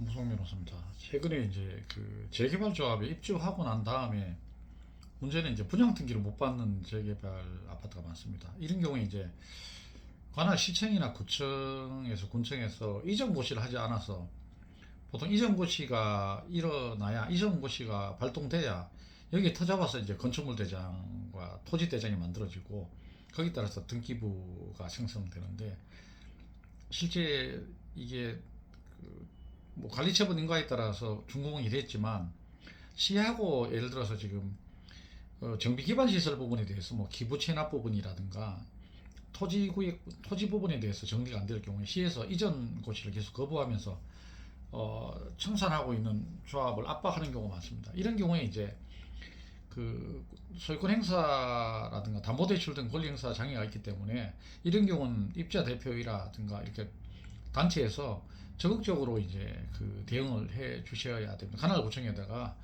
무성 변호사입니다. 최근에 이제 그 재개발 조합에 입주하고 난 다음에 문제는 이제 분양 등기를 못 받는 재개발 아파트가 많습니다. 이런 경우에 이제 관할 시청이나 구청에서 군청에서 이전 고시를 하지 않아서 보통 이전 고시가 일어나야 이전 고시가 발동돼야 여기 터잡아서 이제 건축물 대장과 토지 대장이 만들어지고 거기에 따라서 등기부가 생성되는데 실제 이게 그 뭐 관리처분 인가에 따라서 준공은 이랬지만 시하고 예를 들어서 지금 어, 정비 기반 시설 부분에 대해서 뭐 기부 체납 부분이라든가 토지 구역 토지 부분에 대해서 정리가 안 될 경우에 시에서 이전 고시를 계속 거부하면서 어, 청산하고 있는 조합을 압박하는 경우가 많습니다. 이런 경우에 이제 그 소유권 행사라든가 담보 대출 등 권리 행사 장애가 있기 때문에 이런 경우는 입자 대표이라든가 이렇게 단체에서 적극적으로 이제 그 대응을 해 주셔야 됩니다. 관할구청에다가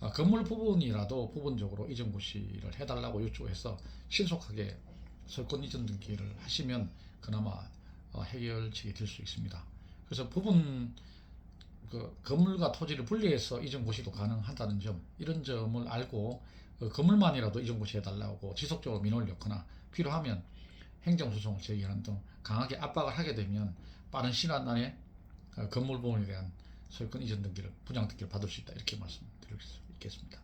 아, 건물 부분이라도 부분적으로 이전 고시를 해달라고 요청해서 신속하게 소유권 이전 등기를 하시면 그나마 어, 해결책이 될 수 있습니다. 그래서 부분 그 건물과 토지를 분리해서 이전 고시도 가능하다는 점 이런 점을 알고 어, 건물만이라도 이전 고시 해달라고 지속적으로 민원을 넣거나 필요하면 행정소송을 제기하는 등 강하게 압박을 하게 되면 빠른 시간 안에 어, 건물 부분에 대한 소유권 이전 등기를 분양 등기를 받을 수 있다 이렇게 말씀드릴 수 있겠습니다.